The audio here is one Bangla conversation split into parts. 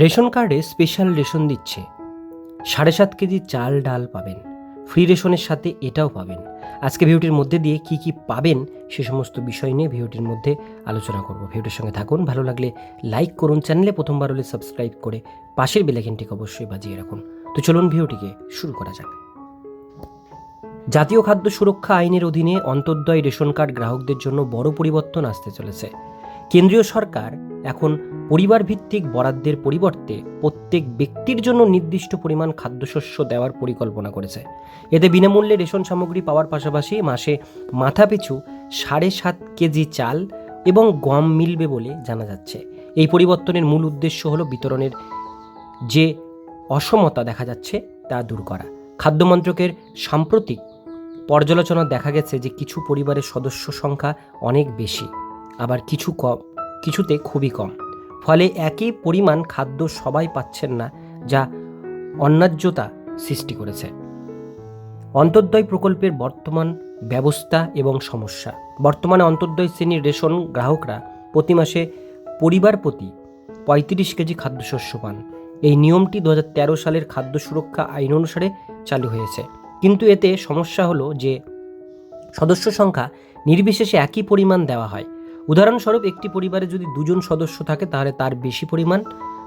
রেশন কার্ডে স্পেশাল রেশন দিচ্ছে। সাড়ে সাত কেজি চাল, ডাল পাবেন। ফ্রি রেশনের সাথে এটাও পাবেন। আজকে ভিডিওটির মধ্যে দিয়ে কি কি পাবেন সে সমস্ত বিষয় নিয়ে ভিডিওটির মধ্যে আলোচনা করব। ভিডিওটির সঙ্গে থাকুন। ভালো লাগলে লাইক করুন। চ্যানেলে প্রথমবার হলে সাবস্ক্রাইব করে পাশের বেলাইকেনটিকে অবশ্যই বাজিয়ে রাখুন। তো চলুন ভিডিওটিকে শুরু করা যাক। জাতীয় খাদ্য সুরক্ষা আইনের অধীনে অন্তর্দয় রেশন কার্ড গ্রাহকদের জন্য বড় পরিবর্তন আসতে চলেছে। কেন্দ্রীয় সরকার এখন পরিবার ভিত্তিক বরাদ্দের পরিবর্তে প্রত্যেক ব্যক্তির জন্য নির্দিষ্ট পরিমাণ খাদ্যশস্য দেওয়ার পরিকল্পনা করেছে। এতে বিনামূল্যে রেশন সামগ্রী পাওয়ার পাশাপাশি মাসে মাথাপিছু সাড়ে সাত কেজি চাল এবং গম মিলবে বলে জানা যাচ্ছে। এই পরিবর্তনের মূল উদ্দেশ্য হলো বিতরণের যে অসমতা দেখা যাচ্ছে তা দূর করা। খাদ্য মন্ত্রকের সাম্প্রতিক পর্যালোচনা দেখা গেছে যে কিছু পরিবারের সদস্য সংখ্যা অনেক বেশি। আবার কিছু কম, কিছুতে খুবই কম। ফলে একই পরিমাণ খাদ্য সবাই পাচ্ছেন না, যা অন্যায্যতা সৃষ্টি করেছে। অন্তর্দয় প্রকল্পের বর্তমান ব্যবস্থা এবং সমস্যা। বর্তমানে অন্তর্দয় শ্রেণির রেশন গ্রাহকরা প্রতি মাসে পরিবার প্রতি পঁয়ত্রিশ কেজি খাদ্যশস্য পান। এই নিয়মটি দু হাজার তেরো সালের খাদ্য সুরক্ষা আইন অনুসারে চালু হয়েছে। কিন্তু এতে সমস্যা হলো যে সদস্য সংখ্যা নির্বিশেষে একই পরিমাণ দেওয়া হয়। উদাহরণস্বরূপ, একটি পরিবারে যদি দুজন সদস্য থাকে, তাহলে তার বেশি পরিমাণ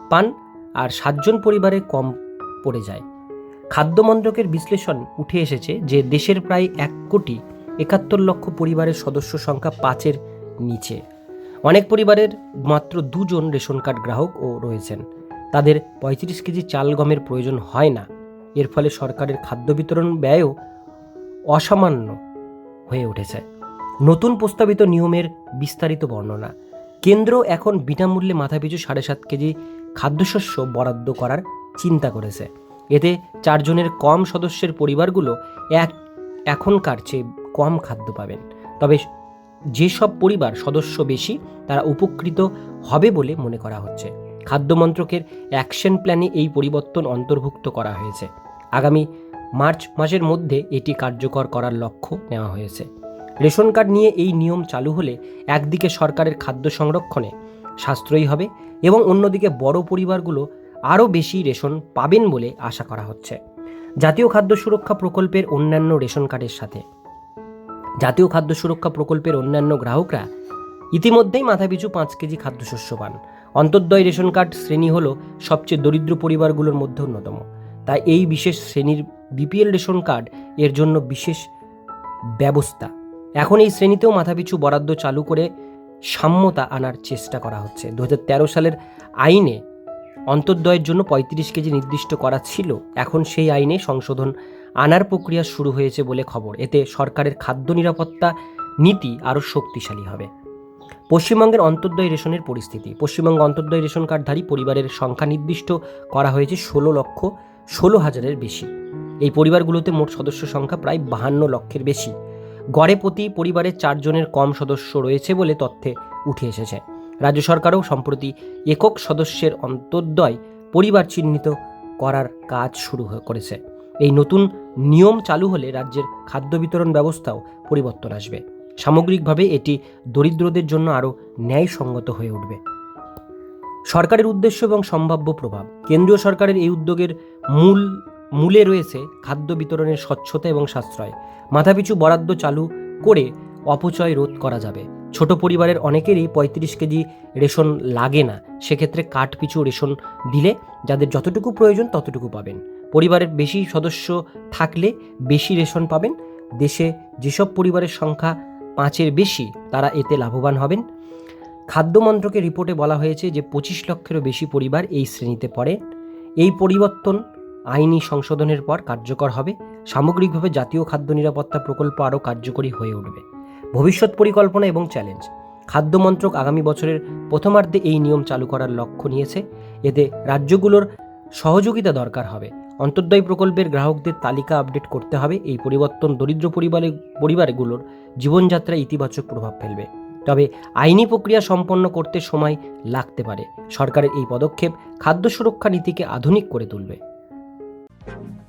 পান আর সাতজন পরিবারে কম পড়ে যায়। খাদ্য মন্ত্রকের বিশ্লেষণ উঠে এসেছে যে দেশের প্রায় এক কোটি একাত্তর লক্ষ পরিবারের সদস্য সংখ্যা পাঁচের নিচে। অনেক পরিবারের মাত্র দুজন রেশন কার্ড গ্রাহকও রয়েছেন। তাদের পঁয়ত্রিশ কেজি চাল গমের প্রয়োজন হয় না। এর ফলে সরকারের খাদ্য বিতরণ ব্যয়ও অসামান্য হয়ে উঠেছে। নতুন প্রস্তাবিত নিয়মের বিস্তারিত বর্ণনা। কেন্দ্র এখন বিনামূল্যে মাথাপিছু সাড়ে সাত কেজি খাদ্যশস্য বরাদ্দ করার চিন্তা করেছে। এতে চারজনের কম সদস্যের পরিবারগুলো এক, এখনকার চেয়ে কম খাদ্য পাবেন। তবে যেসব পরিবার সদস্য বেশি, তারা উপকৃত হবে বলে মনে করা হচ্ছে। খাদ্য মন্ত্রকের অ্যাকশন প্ল্যানে এই পরিবর্তন অন্তর্ভুক্ত করা হয়েছে। আগামী মার্চ মাসের মধ্যে এটি কার্যকর করার লক্ষ্য নেওয়া হয়েছে। রেশন কার্ড নিয়ে এই নিয়ম চালু হলে একদিকে সরকারের খাদ্য সংরক্ষণে সাশ্রয়ী হবে এবং অন্যদিকে বড় পরিবারগুলো আরও বেশি রেশন পাবেন বলে আশা করা হচ্ছে। জাতীয় খাদ্য সুরক্ষা প্রকল্পের অন্যান্য রেশন কার্ডের সাথে। জাতীয় খাদ্য সুরক্ষা প্রকল্পের অন্যান্য গ্রাহকরা ইতিমধ্যেই মাথাপিছু পাঁচ কেজি খাদ্যশস্য পান। অন্তর্দয় রেশন কার্ড শ্রেণি হল সবচেয়ে দরিদ্র পরিবারগুলোর মধ্যে অন্যতম। তাই এই বিশেষ শ্রেণির বিপিএল রেশন কার্ড এর জন্য বিশেষ ব্যবস্থা এখন এই শ্রেণীতেও মাথাপিছু বরাদ্দ চালু করে সাম্যতা আনার চেষ্টা করা হচ্ছে। দু হাজার তেরো সালের আইনে অন্তর্দয়ের জন্য পঁয়ত্রিশ কেজি নির্দিষ্ট করা ছিল। এখন সেই আইনে সংশোধন আনার প্রক্রিয়া শুরু হয়েছে বলে খবর। এতে সরকারের খাদ্য নিরাপত্তা নীতি আরও শক্তিশালী হবে। পশ্চিমবঙ্গের অন্তর্দয় রেশনের পরিস্থিতি। পশ্চিমবঙ্গ অন্তর্দয় রেশন কার্ডধারী পরিবারের সংখ্যা নির্দিষ্ট করা হয়েছে ষোলো লক্ষ ষোলো হাজারের বেশি। এই পরিবারগুলোতে মোট সদস্য সংখ্যা প্রায় বাহান্ন লক্ষের বেশি। গড়ে প্রতি পরিবারে চারজনের কম সদস্য রয়েছে বলে তথ্যে উঠে এসেছে। রাজ্য সরকারও সম্প্রতি একক সদস্যের অন্তর্দয় পরিবার চিহ্নিত করার কাজ শুরু করেছে। এই নতুন নিয়ম চালু হলে রাজ্যের খাদ্য বিতরণ ব্যবস্থাও পরিবর্তন আসবে। সামগ্রিকভাবে এটি দরিদ্রদের জন্য আরও ন্যায়সঙ্গত হয়ে উঠবে। সরকারের উদ্দেশ্য এবং সম্ভাব্য প্রভাব। কেন্দ্রীয় সরকারের এই উদ্যোগের মূল মূলে রয়েছে খাদ্য বিতরণের স্বচ্ছতা এবং সাশ্রয়। মাথাপিছু বরাদ্দ চালু করে অপচয় রোধ করা যাবে। ছোট পরিবারের অনেকেরই পঁয়ত্রিশ কেজি রেশন লাগে না। সেক্ষেত্রে কাঠ পিছু রেশন দিলে যাদের যতটুকু প্রয়োজন ততটুকু পাবেন। পরিবারের বেশি সদস্য থাকলে বেশি রেশন পাবেন। দেশে যেসব পরিবারের সংখ্যা পাঁচের বেশি, তারা এতে লাভবান হবেন। খাদ্য মন্ত্রকের রিপোর্টে বলা হয়েছে যে পঁচিশ লক্ষেরও বেশি পরিবার এই শ্রেণীতে পড়ে। এই পরিবর্তন আইনি সংশোধনের পর কার্যকর হবে। সামগ্রিকভাবে জাতীয় খাদ্য নিরাপত্তা প্রকল্প আরও কার্যকরী হয়ে উঠবে। ভবিষ্যৎ পরিকল্পনা এবং চ্যালেঞ্জ। খাদ্য মন্ত্রক আগামী বছরের প্রথমার্ধে এই নিয়ম চালু করার লক্ষ্য নিয়েছে। এতে রাজ্যগুলোর সহযোগিতা দরকার হবে। অন্তর্দয় প্রকল্পের গ্রাহকদের তালিকা আপডেট করতে হবে। এই পরিবর্তন দরিদ্র পরিবারের পরিবারগুলোর জীবনযাত্রায় ইতিবাচক প্রভাব ফেলবে। তবে আইনি প্রক্রিয়া সম্পন্ন করতে সময় লাগতে পারে। সরকারের এই পদক্ষেপ খাদ্য সুরক্ষা নীতিকে আধুনিক করে তুলবে। thank you